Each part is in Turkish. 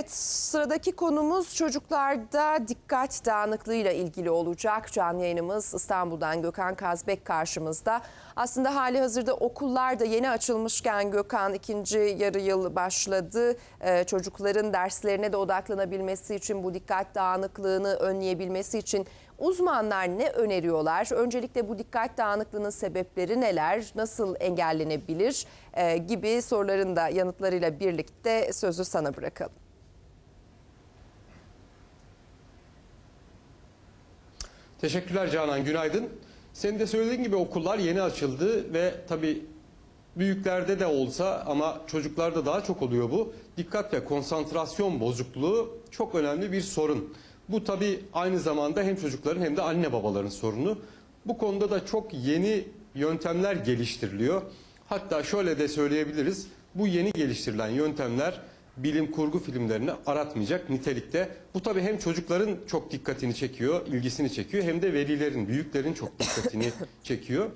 Evet, sıradaki konumuz çocuklarda dikkat dağınıklığıyla ilgili olacak. Canlı yayınımız İstanbul'dan Gökhan Kazbek karşımızda. Aslında hali hazırda okullar da yeni açılmışken Gökhan ikinci yarı yıl başladı. Ee, çocukların derslerine de odaklanabilmesi için bu dikkat dağınıklığını önleyebilmesi için uzmanlar ne öneriyorlar? Öncelikle bu dikkat dağınıklığının sebepleri neler? Nasıl engellenebilir? Ee, gibi soruların da yanıtlarıyla birlikte sözü sana bırakalım. Teşekkürler Canan, günaydın. Senin de söylediğin gibi okullar yeni açıldı ve tabii büyüklerde de olsa ama çocuklarda daha çok oluyor bu. Dikkat ve konsantrasyon bozukluğu çok önemli bir sorun. Bu tabii aynı zamanda hem çocukların hem de anne babaların sorunu. Bu konuda da çok yeni yöntemler geliştiriliyor. Hatta şöyle de söyleyebiliriz. Bu yeni geliştirilen yöntemler bilim kurgu filmlerini aratmayacak nitelikte. Bu tabii hem çocukların çok dikkatini çekiyor, ilgisini çekiyor hem de velilerin, büyüklerin çok dikkatini çekiyor.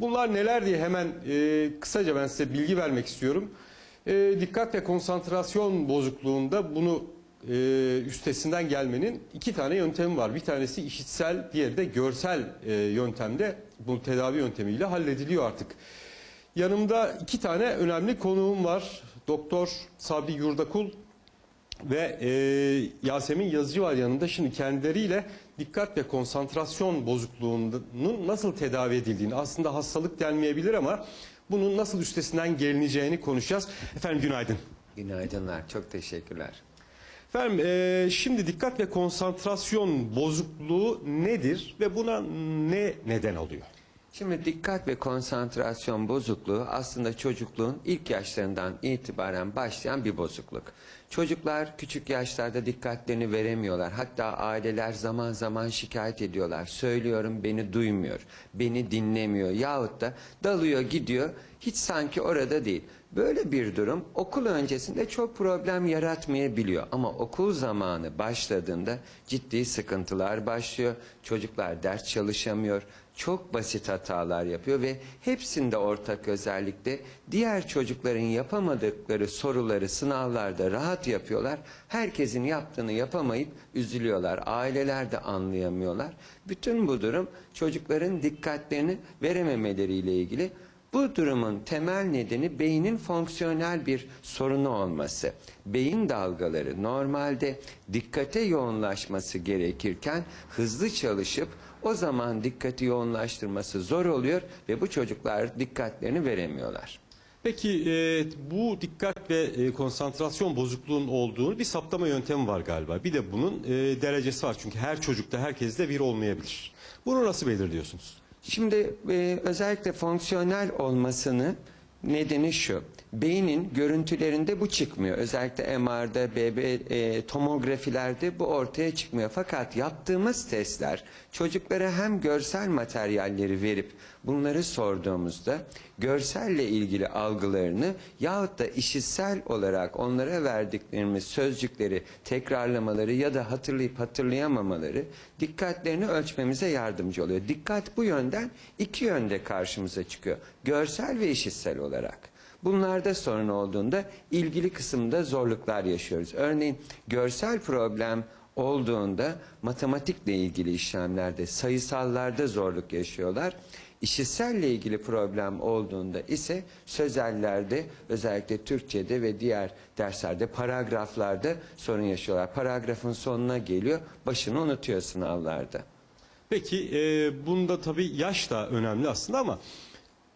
Bunlar neler diye hemen e, kısaca ben size bilgi vermek istiyorum. E, dikkat ve konsantrasyon bozukluğunda bunu e, üstesinden gelmenin iki tane yöntemi var. Bir tanesi işitsel, diğeri de görsel e, yöntemde bu tedavi yöntemiyle hallediliyor artık. Yanımda iki tane önemli konuğum var. Doktor Sabri Yurdakul ve e, Yasemin Yazıcı var yanında. Şimdi kendileriyle dikkat ve konsantrasyon bozukluğunun nasıl tedavi edildiğini aslında hastalık denmeyebilir ama bunun nasıl üstesinden gelineceğini konuşacağız. Efendim günaydın. Günaydınlar, çok teşekkürler. Efendim e, şimdi dikkat ve konsantrasyon bozukluğu nedir ve buna ne neden oluyor? Şimdi dikkat ve konsantrasyon bozukluğu aslında çocukluğun ilk yaşlarından itibaren başlayan bir bozukluk. Çocuklar küçük yaşlarda dikkatlerini veremiyorlar. Hatta aileler zaman zaman şikayet ediyorlar. Söylüyorum beni duymuyor, beni dinlemiyor yahut da dalıyor gidiyor hiç sanki orada değil. Böyle bir durum okul öncesinde çok problem yaratmayabiliyor ama okul zamanı başladığında ciddi sıkıntılar başlıyor. Çocuklar ders çalışamıyor, çok basit hatalar yapıyor ve hepsinde ortak özellikle diğer çocukların yapamadıkları soruları sınavlarda rahat yapıyorlar. Herkesin yaptığını yapamayıp üzülüyorlar. Aileler de anlayamıyorlar. Bütün bu durum çocukların dikkatlerini verememeleriyle ilgili. Bu durumun temel nedeni beynin fonksiyonel bir sorunu olması. Beyin dalgaları normalde dikkate yoğunlaşması gerekirken hızlı çalışıp o zaman dikkati yoğunlaştırması zor oluyor ve bu çocuklar dikkatlerini veremiyorlar. Peki e, bu dikkat ve e, konsantrasyon bozukluğunun olduğu bir saptama yöntemi var galiba. Bir de bunun e, derecesi var çünkü her çocukta herkeste bir olmayabilir. Bunu nasıl belirliyorsunuz? Şimdi e, özellikle fonksiyonel olmasını nedeni şu. Beynin görüntülerinde bu çıkmıyor. Özellikle MR'da, BB, e, tomografilerde bu ortaya çıkmıyor. Fakat yaptığımız testler çocuklara hem görsel materyalleri verip bunları sorduğumuzda görselle ilgili algılarını yahut da işitsel olarak onlara verdiklerimiz sözcükleri tekrarlamaları ya da hatırlayıp hatırlayamamaları dikkatlerini ölçmemize yardımcı oluyor. Dikkat bu yönden iki yönde karşımıza çıkıyor. Görsel ve işitsel olarak. Bunlarda sorun olduğunda ilgili kısımda zorluklar yaşıyoruz. Örneğin görsel problem olduğunda matematikle ilgili işlemlerde, sayısallarda zorluk yaşıyorlar. İşitselle ilgili problem olduğunda ise sözellerde özellikle Türkçe'de ve diğer derslerde paragraflarda sorun yaşıyorlar. Paragrafın sonuna geliyor, başını unutuyor sınavlarda. Peki e, bunda tabii yaş da önemli aslında ama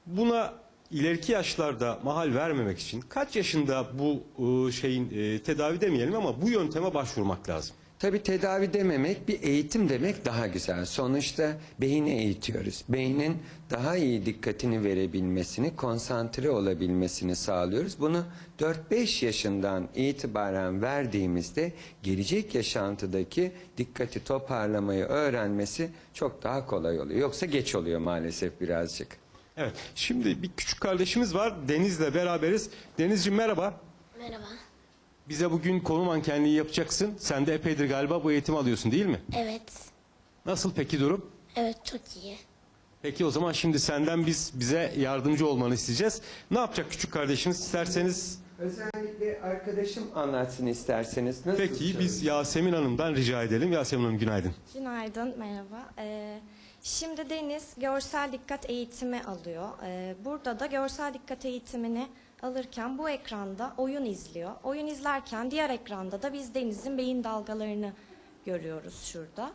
buna ileriki yaşlarda mahal vermemek için kaç yaşında bu e, şeyin e, tedavi demeyelim ama bu yönteme başvurmak lazım? Tabii tedavi dememek bir eğitim demek daha güzel. Sonuçta beyni eğitiyoruz. Beynin daha iyi dikkatini verebilmesini, konsantre olabilmesini sağlıyoruz. Bunu 4-5 yaşından itibaren verdiğimizde gelecek yaşantıdaki dikkati toparlamayı öğrenmesi çok daha kolay oluyor. Yoksa geç oluyor maalesef birazcık. Evet. Şimdi bir küçük kardeşimiz var. Deniz'le beraberiz. Denizciğim merhaba. Merhaba. Bize bugün konu mankenliği yapacaksın. Sen de epeydir galiba bu eğitimi alıyorsun değil mi? Evet. Nasıl peki durum? Evet çok iyi. Peki o zaman şimdi senden biz bize yardımcı olmanı isteyeceğiz. Ne yapacak küçük kardeşimiz isterseniz? Özellikle arkadaşım anlatsın isterseniz. Nasıl Peki biz? Yasemin Hanım'dan rica edelim. Yasemin Hanım günaydın. Günaydın, merhaba. Ee, şimdi Deniz görsel dikkat eğitimi alıyor. Ee, burada da görsel dikkat eğitimini alırken bu ekranda oyun izliyor. Oyun izlerken diğer ekranda da biz Deniz'in beyin dalgalarını görüyoruz şurada.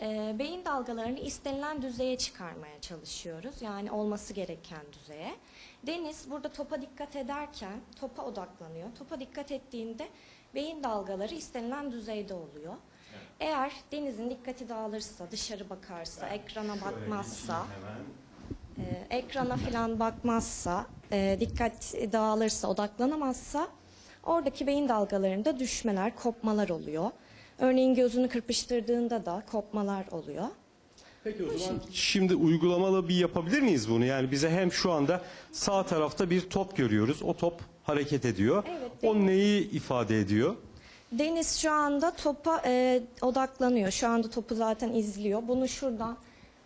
Ee, beyin dalgalarını istenilen düzeye çıkarmaya çalışıyoruz. Yani olması gereken düzeye. Deniz burada topa dikkat ederken topa odaklanıyor. Topa dikkat ettiğinde beyin dalgaları istenilen düzeyde oluyor. Eğer Deniz'in dikkati dağılırsa, dışarı bakarsa, ekrana bakmazsa, e, ekrana falan bakmazsa, e, dikkat dağılırsa, odaklanamazsa oradaki beyin dalgalarında düşmeler, kopmalar oluyor. Örneğin gözünü kırpıştırdığında da kopmalar oluyor. Peki o zaman şimdi uygulamalı bir yapabilir miyiz bunu? Yani bize hem şu anda sağ tarafta bir top görüyoruz. O top hareket ediyor. Evet, o neyi ifade ediyor? Deniz şu anda topa e, odaklanıyor. Şu anda topu zaten izliyor. Bunu şuradan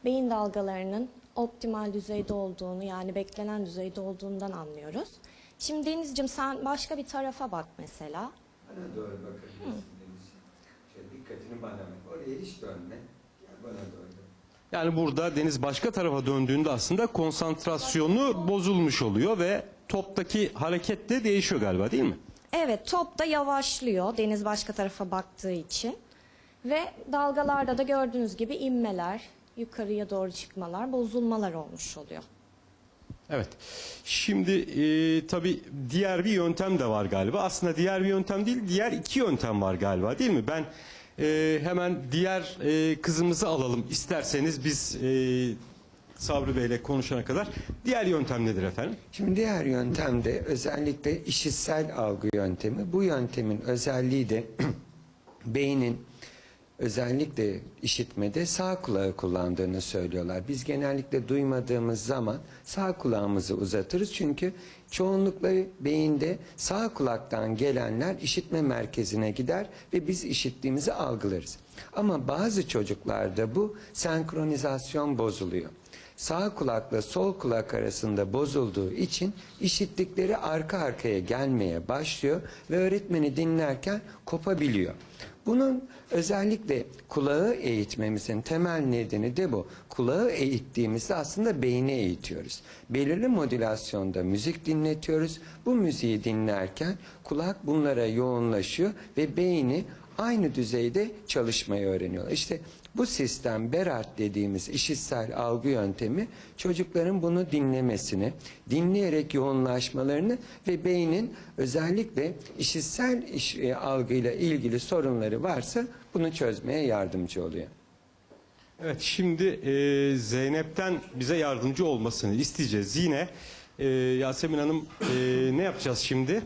beyin dalgalarının optimal düzeyde olduğunu yani beklenen düzeyde olduğundan anlıyoruz. Şimdi Deniz'cim sen başka bir tarafa bak mesela. Bana doğru bakabilirsin Denizciğim. Şöyle dikkatini bana ver. Oraya hiç dönme. Gel bana doğru. Yani burada Deniz başka tarafa döndüğünde aslında konsantrasyonu bozulmuş oluyor ve toptaki hareket de değişiyor galiba değil mi? Evet top da yavaşlıyor Deniz başka tarafa baktığı için. Ve dalgalarda da gördüğünüz gibi inmeler, yukarıya doğru çıkmalar, bozulmalar olmuş oluyor. Evet. Şimdi e, tabii diğer bir yöntem de var galiba. Aslında diğer bir yöntem değil, diğer iki yöntem var galiba değil mi? Ben e, hemen diğer e, kızımızı alalım isterseniz biz e, Sabri Bey'le konuşana kadar. Diğer yöntem nedir efendim? Şimdi diğer yöntem de özellikle işitsel algı yöntemi. Bu yöntemin özelliği de beynin özellikle işitmede sağ kulağı kullandığını söylüyorlar. Biz genellikle duymadığımız zaman sağ kulağımızı uzatırız çünkü çoğunlukla beyinde sağ kulaktan gelenler işitme merkezine gider ve biz işittiğimizi algılarız. Ama bazı çocuklarda bu senkronizasyon bozuluyor. Sağ kulakla sol kulak arasında bozulduğu için işittikleri arka arkaya gelmeye başlıyor ve öğretmeni dinlerken kopabiliyor. Bunun özellikle kulağı eğitmemizin temel nedeni de bu. Kulağı eğittiğimizde aslında beyni eğitiyoruz. Belirli modülasyonda müzik dinletiyoruz. Bu müziği dinlerken kulak bunlara yoğunlaşıyor ve beyni aynı düzeyde çalışmayı öğreniyorlar. İşte bu sistem Berat dediğimiz işitsel algı yöntemi çocukların bunu dinlemesini, dinleyerek yoğunlaşmalarını ve beynin özellikle işitsel iş, e, algıyla ilgili sorunları varsa bunu çözmeye yardımcı oluyor. Evet şimdi e, Zeynep'ten bize yardımcı olmasını isteyeceğiz. Yine e, Yasemin Hanım e, ne yapacağız şimdi?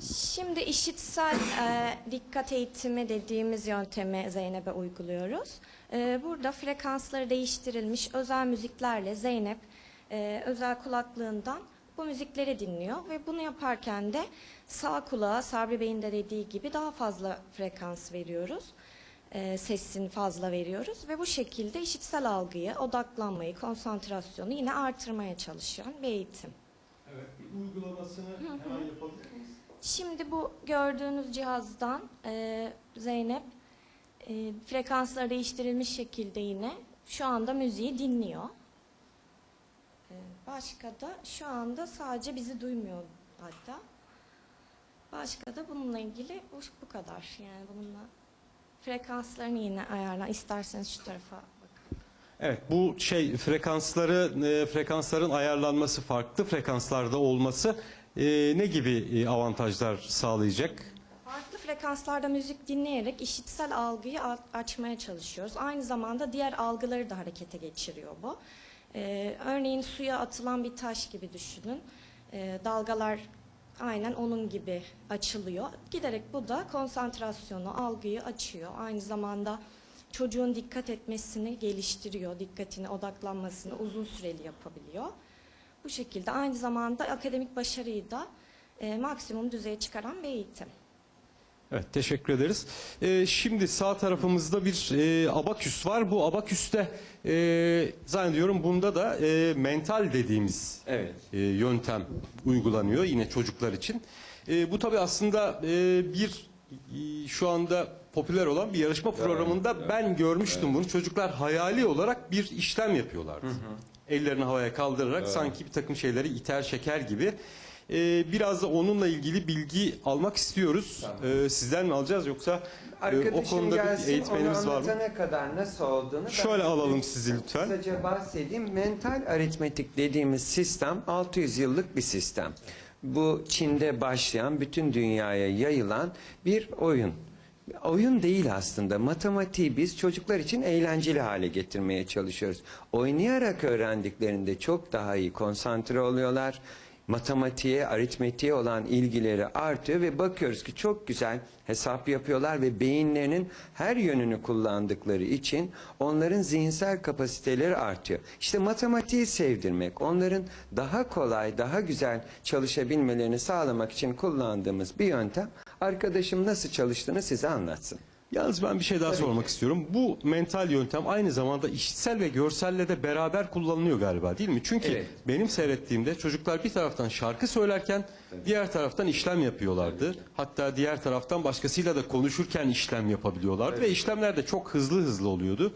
Şimdi işitsel e, dikkat eğitimi dediğimiz yöntemi Zeynep'e uyguluyoruz. E, burada frekansları değiştirilmiş özel müziklerle Zeynep e, özel kulaklığından bu müzikleri dinliyor ve bunu yaparken de sağ kulağa Sabri Bey'in de dediği gibi daha fazla frekans veriyoruz. E, sesini fazla veriyoruz ve bu şekilde işitsel algıyı, odaklanmayı, konsantrasyonu yine artırmaya çalışan bir eğitim. Evet bir uygulamasını hemen miyiz? Şimdi bu gördüğünüz cihazdan e, Zeynep e, frekansları değiştirilmiş şekilde yine şu anda müziği dinliyor. E, başka da şu anda sadece bizi duymuyor hatta. Başka da bununla ilgili bu, kadar. Yani bununla frekanslarını yine ayarla. İsterseniz şu tarafa bakın. Evet bu şey frekansları e, frekansların ayarlanması farklı frekanslarda olması e, ne gibi e, avantajlar sağlayacak? Farklı frekanslarda müzik dinleyerek işitsel algıyı açmaya çalışıyoruz. Aynı zamanda diğer algıları da harekete geçiriyor bu. Ee, örneğin suya atılan bir taş gibi düşünün. Ee, dalgalar aynen onun gibi açılıyor. Giderek bu da konsantrasyonu, algıyı açıyor. Aynı zamanda çocuğun dikkat etmesini geliştiriyor, dikkatini, odaklanmasını uzun süreli yapabiliyor. Bu şekilde aynı zamanda akademik başarıyı da e, maksimum düzeye çıkaran bir eğitim. Evet teşekkür ederiz. Ee, şimdi sağ tarafımızda bir e, abaküs var. Bu abaküste e, zannediyorum bunda da e, mental dediğimiz Evet. e, yöntem uygulanıyor yine çocuklar için. E, bu tabii aslında e, bir e, şu anda popüler olan bir yarışma programında ben görmüştüm bunu. Çocuklar hayali olarak bir işlem yapıyorlardı. Ellerini havaya kaldırarak sanki bir takım şeyleri iter çeker gibi. E, biraz da onunla ilgili bilgi almak istiyoruz. E, sizden mi alacağız yoksa e, o konuda bir gelsin, eğitmenimiz onu var mı? anlatana kadar nasıl olduğunu ben Şöyle alalım sizi lütfen. Kısaca bahsedeyim. Mental aritmetik dediğimiz sistem 600 yıllık bir sistem. Bu Çin'de başlayan bütün dünyaya yayılan bir oyun. Oyun değil aslında. Matematiği biz çocuklar için eğlenceli hale getirmeye çalışıyoruz. Oynayarak öğrendiklerinde çok daha iyi konsantre oluyorlar. Matematiğe, aritmetiğe olan ilgileri artıyor ve bakıyoruz ki çok güzel hesap yapıyorlar ve beyinlerinin her yönünü kullandıkları için onların zihinsel kapasiteleri artıyor. İşte matematiği sevdirmek, onların daha kolay, daha güzel çalışabilmelerini sağlamak için kullandığımız bir yöntem. Arkadaşım nasıl çalıştığını size anlatsın. Yalnız ben bir şey daha sormak istiyorum. Bu mental yöntem aynı zamanda işitsel ve görselle de beraber kullanılıyor galiba değil mi? Çünkü Evet. benim seyrettiğimde çocuklar bir taraftan şarkı söylerken diğer taraftan işlem yapıyorlardı. Hatta diğer taraftan başkasıyla da konuşurken işlem yapabiliyorlardı ve işlemler de çok hızlı hızlı oluyordu.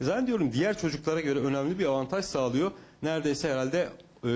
Zannediyorum diğer çocuklara göre önemli bir avantaj sağlıyor. Neredeyse herhalde e,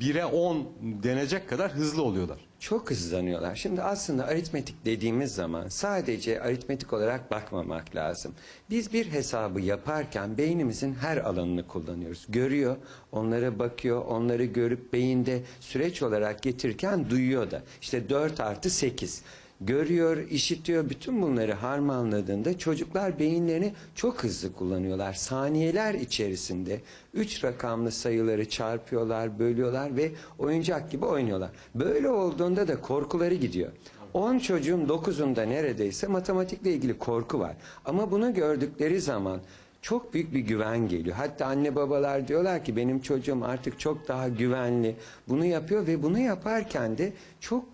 1'e 10 denecek kadar hızlı oluyorlar. Çok hızlanıyorlar. Şimdi aslında aritmetik dediğimiz zaman sadece aritmetik olarak bakmamak lazım. Biz bir hesabı yaparken beynimizin her alanını kullanıyoruz. Görüyor, onlara bakıyor, onları görüp beyinde süreç olarak getirirken duyuyor da. İşte 4 artı 8 görüyor, işitiyor. Bütün bunları harmanladığında çocuklar beyinlerini çok hızlı kullanıyorlar. Saniyeler içerisinde üç rakamlı sayıları çarpıyorlar, bölüyorlar ve oyuncak gibi oynuyorlar. Böyle olduğunda da korkuları gidiyor. 10 çocuğun 9'unda neredeyse matematikle ilgili korku var. Ama bunu gördükleri zaman çok büyük bir güven geliyor. Hatta anne babalar diyorlar ki benim çocuğum artık çok daha güvenli. Bunu yapıyor ve bunu yaparken de çok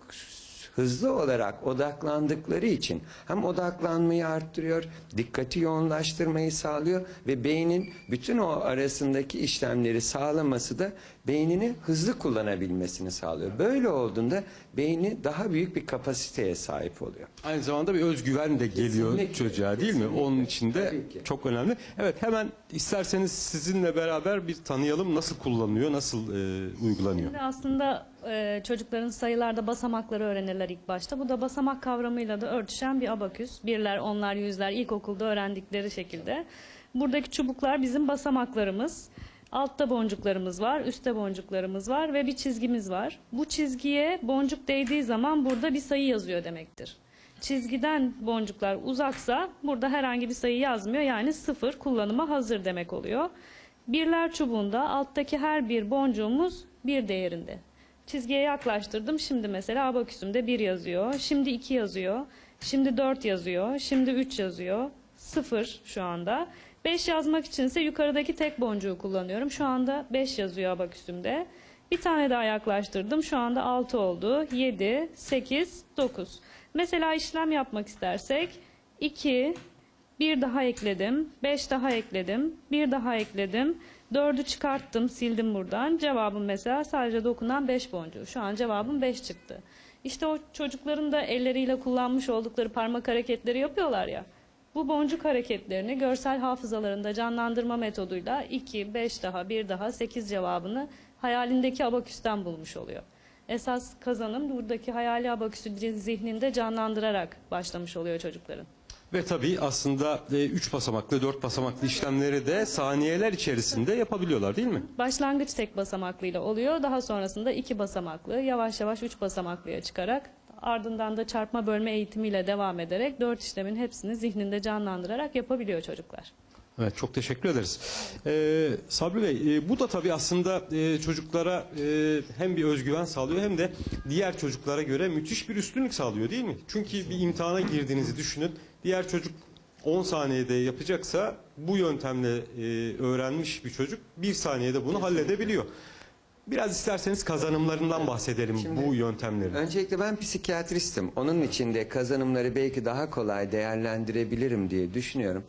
hızlı olarak odaklandıkları için hem odaklanmayı arttırıyor, dikkati yoğunlaştırmayı sağlıyor ve beynin bütün o arasındaki işlemleri sağlaması da beynini hızlı kullanabilmesini sağlıyor. Böyle olduğunda beyni daha büyük bir kapasiteye sahip oluyor. Aynı zamanda bir özgüven de geliyor Kesinlikle, çocuğa değil mi? kesinlikle. Onun için de çok önemli. Evet hemen isterseniz sizinle beraber bir tanıyalım nasıl kullanılıyor, nasıl e, uygulanıyor. Şimdi aslında e, çocukların sayılarda basamakları öğrenirler ilk başta. Bu da basamak kavramıyla da örtüşen bir abaküs. Birler, onlar, yüzler ilkokulda öğrendikleri şekilde. Buradaki çubuklar bizim basamaklarımız. Altta boncuklarımız var, üstte boncuklarımız var ve bir çizgimiz var. Bu çizgiye boncuk değdiği zaman burada bir sayı yazıyor demektir. Çizgiden boncuklar uzaksa burada herhangi bir sayı yazmıyor. Yani sıfır kullanıma hazır demek oluyor. Birler çubuğunda alttaki her bir boncuğumuz bir değerinde. Çizgiye yaklaştırdım. Şimdi mesela abaküsümde 1 yazıyor. Şimdi 2 yazıyor. Şimdi 4 yazıyor. Şimdi 3 yazıyor. 0 şu anda. 5 yazmak içinse yukarıdaki tek boncuğu kullanıyorum. Şu anda 5 yazıyor abaküsümde. Bir tane daha yaklaştırdım. Şu anda 6 oldu. 7, 8, 9. Mesela işlem yapmak istersek 2, bir daha ekledim, beş daha ekledim, bir daha ekledim, dördü çıkarttım, sildim buradan. Cevabım mesela sadece dokunan beş boncuğu. Şu an cevabım beş çıktı. İşte o çocukların da elleriyle kullanmış oldukları parmak hareketleri yapıyorlar ya. Bu boncuk hareketlerini görsel hafızalarında canlandırma metoduyla 2, 5 daha, 1 daha 8 cevabını hayalindeki abaküsten bulmuş oluyor. Esas kazanım buradaki hayali abaküsü zihninde canlandırarak başlamış oluyor çocukların. Ve tabii aslında 3 basamaklı, 4 basamaklı işlemleri de saniyeler içerisinde yapabiliyorlar değil mi? Başlangıç tek basamaklıyla oluyor. Daha sonrasında iki basamaklı, yavaş yavaş üç basamaklıya çıkarak ardından da çarpma bölme eğitimiyle devam ederek dört işlemin hepsini zihninde canlandırarak yapabiliyor çocuklar. Evet çok teşekkür ederiz. Ee, Sabri Bey e, bu da tabii aslında e, çocuklara e, hem bir özgüven sağlıyor hem de diğer çocuklara göre müthiş bir üstünlük sağlıyor değil mi? Çünkü bir imtihana girdiğinizi düşünün. Diğer çocuk 10 saniyede yapacaksa bu yöntemle e, öğrenmiş bir çocuk bir saniyede bunu halledebiliyor. Biraz isterseniz kazanımlarından bahsedelim Şimdi- bu yöntemlerin. Öncelikle ben psikiyatristim. Onun için de kazanımları belki daha kolay değerlendirebilirim diye düşünüyorum.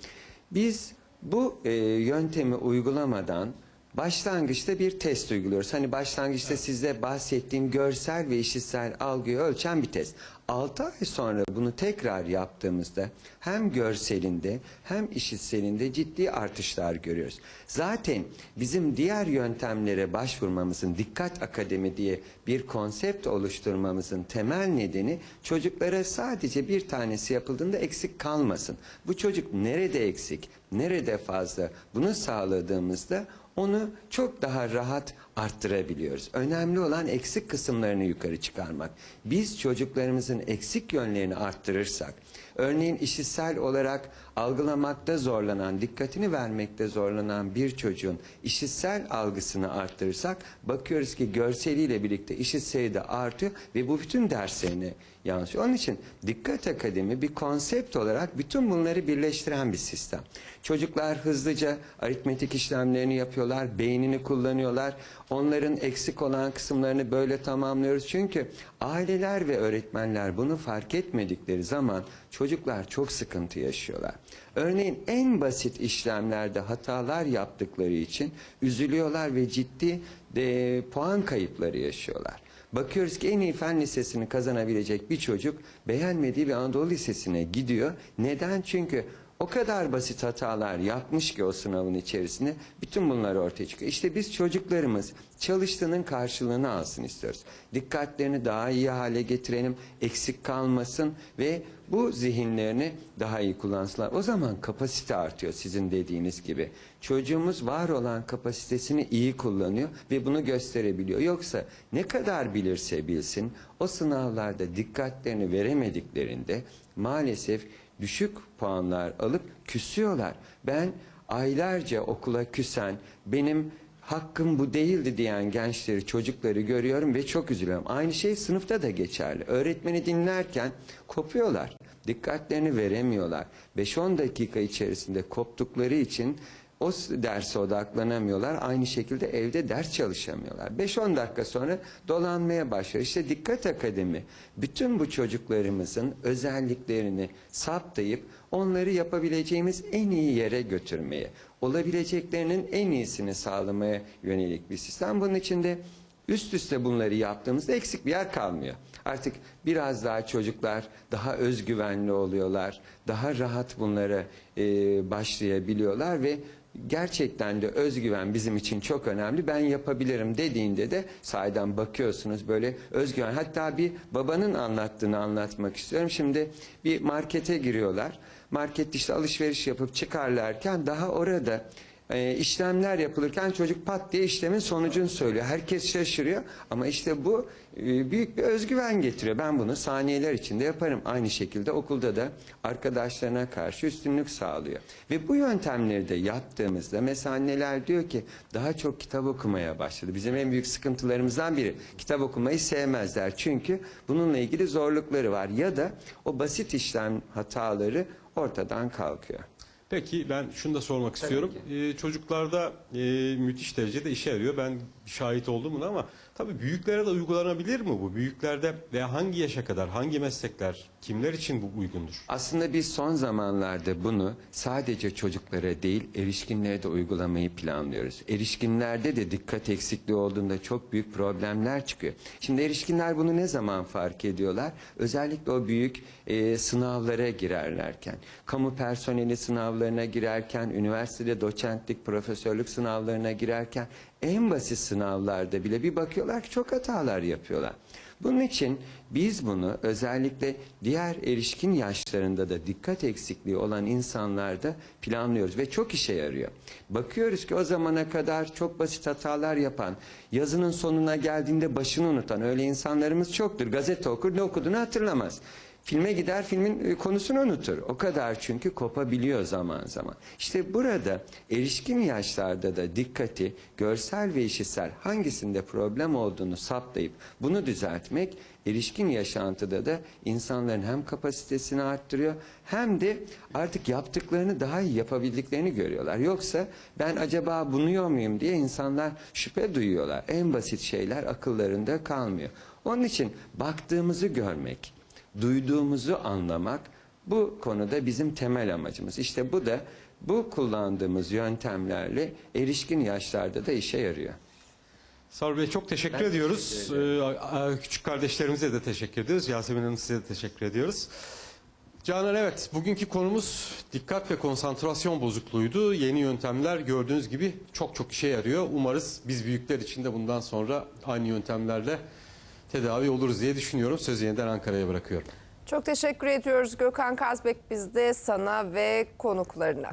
Biz bu e, yöntemi uygulamadan başlangıçta bir test uyguluyoruz. Hani başlangıçta size bahsettiğim görsel ve işitsel algıyı ölçen bir test. 6 ay sonra bunu tekrar yaptığımızda hem görselinde hem işitselinde ciddi artışlar görüyoruz. Zaten bizim diğer yöntemlere başvurmamızın dikkat akademi diye bir konsept oluşturmamızın temel nedeni çocuklara sadece bir tanesi yapıldığında eksik kalmasın. Bu çocuk nerede eksik, nerede fazla bunu sağladığımızda onu çok daha rahat arttırabiliyoruz. Önemli olan eksik kısımlarını yukarı çıkarmak. Biz çocuklarımızın eksik yönlerini arttırırsak, örneğin işitsel olarak algılamakta zorlanan, dikkatini vermekte zorlanan bir çocuğun işitsel algısını arttırırsak, bakıyoruz ki görseliyle birlikte işitseli de artıyor ve bu bütün derslerine yansıyor. Onun için Dikkat Akademi bir konsept olarak bütün bunları birleştiren bir sistem. Çocuklar hızlıca aritmetik işlemlerini yapıyorlar, beynini kullanıyorlar. Onların eksik olan kısımlarını böyle tamamlıyoruz. Çünkü aileler ve öğretmenler bunu fark etmedikleri zaman çocuklar çok sıkıntı yaşıyorlar. Örneğin en basit işlemlerde hatalar yaptıkları için üzülüyorlar ve ciddi de, puan kayıpları yaşıyorlar. Bakıyoruz ki en iyi fen lisesini kazanabilecek bir çocuk beğenmediği bir Anadolu Lisesi'ne gidiyor. Neden? Çünkü o kadar basit hatalar yapmış ki o sınavın içerisinde bütün bunlar ortaya çıkıyor. İşte biz çocuklarımız çalıştığının karşılığını alsın istiyoruz. Dikkatlerini daha iyi hale getirelim, eksik kalmasın ve bu zihinlerini daha iyi kullansınlar. O zaman kapasite artıyor sizin dediğiniz gibi. Çocuğumuz var olan kapasitesini iyi kullanıyor ve bunu gösterebiliyor. Yoksa ne kadar bilirse bilsin o sınavlarda dikkatlerini veremediklerinde maalesef düşük puanlar alıp küsüyorlar. Ben aylarca okula küsen, benim hakkım bu değildi diyen gençleri, çocukları görüyorum ve çok üzülüyorum. Aynı şey sınıfta da geçerli. Öğretmeni dinlerken kopuyorlar. Dikkatlerini veremiyorlar. 5-10 dakika içerisinde koptukları için o derse odaklanamıyorlar. Aynı şekilde evde ders çalışamıyorlar. 5-10 dakika sonra dolanmaya başlıyor. İşte Dikkat Akademi bütün bu çocuklarımızın özelliklerini saptayıp onları yapabileceğimiz en iyi yere götürmeye, olabileceklerinin en iyisini sağlamaya yönelik bir sistem. Bunun içinde üst üste bunları yaptığımızda eksik bir yer kalmıyor. Artık biraz daha çocuklar daha özgüvenli oluyorlar, daha rahat bunlara e, başlayabiliyorlar ve gerçekten de özgüven bizim için çok önemli. Ben yapabilirim dediğinde de sahiden bakıyorsunuz böyle özgüven. Hatta bir babanın anlattığını anlatmak istiyorum. Şimdi bir markete giriyorlar. Markette işte alışveriş yapıp çıkarlarken daha orada e, işlemler yapılırken çocuk pat diye işlemin sonucunu söylüyor. Herkes şaşırıyor ama işte bu e, büyük bir özgüven getiriyor. Ben bunu saniyeler içinde yaparım. Aynı şekilde okulda da arkadaşlarına karşı üstünlük sağlıyor. Ve bu yöntemleri de yaptığımızda mesela anneler diyor ki daha çok kitap okumaya başladı. Bizim en büyük sıkıntılarımızdan biri kitap okumayı sevmezler. Çünkü bununla ilgili zorlukları var ya da o basit işlem hataları ortadan kalkıyor. Peki ben şunu da sormak istiyorum. Ee, çocuklarda e, müthiş derecede işe yarıyor. Ben şahit oldum buna ama tabii büyüklere de uygulanabilir mi bu? Büyüklerde veya hangi yaşa kadar, hangi meslekler, kimler için bu uygundur? Aslında biz son zamanlarda bunu sadece çocuklara değil erişkinlere de uygulamayı planlıyoruz. Erişkinlerde de dikkat eksikliği olduğunda çok büyük problemler çıkıyor. Şimdi erişkinler bunu ne zaman fark ediyorlar? Özellikle o büyük e, sınavlara girerlerken, kamu personeli sınavlarına girerken, üniversitede doçentlik, profesörlük sınavlarına girerken en basit sınavlarda bile bir bakıyorlar ki çok hatalar yapıyorlar. Bunun için biz bunu özellikle diğer erişkin yaşlarında da dikkat eksikliği olan insanlarda planlıyoruz ve çok işe yarıyor. Bakıyoruz ki o zamana kadar çok basit hatalar yapan, yazının sonuna geldiğinde başını unutan öyle insanlarımız çoktur. Gazete okur ne okuduğunu hatırlamaz. Filme gider filmin e, konusunu unutur. O kadar çünkü kopabiliyor zaman zaman. İşte burada erişkin yaşlarda da dikkati görsel ve işitsel hangisinde problem olduğunu saptayıp bunu düzeltmek erişkin yaşantıda da insanların hem kapasitesini arttırıyor hem de artık yaptıklarını daha iyi yapabildiklerini görüyorlar. Yoksa ben acaba bunuyor muyum diye insanlar şüphe duyuyorlar. En basit şeyler akıllarında kalmıyor. Onun için baktığımızı görmek, duyduğumuzu anlamak bu konuda bizim temel amacımız. İşte bu da bu kullandığımız yöntemlerle erişkin yaşlarda da işe yarıyor. Sarı Bey çok teşekkür Ben ediyoruz. teşekkür Ee, küçük kardeşlerimize de teşekkür ediyoruz. Yasemin Hanım size de teşekkür ediyoruz. Canan evet bugünkü konumuz dikkat ve konsantrasyon bozukluğuydu. Yeni yöntemler gördüğünüz gibi çok çok işe yarıyor. Umarız biz büyükler için de bundan sonra aynı yöntemlerle tedavi oluruz diye düşünüyorum. Sözü yeniden Ankara'ya bırakıyorum. Çok teşekkür ediyoruz Gökhan Kazbek bizde sana ve konuklarına.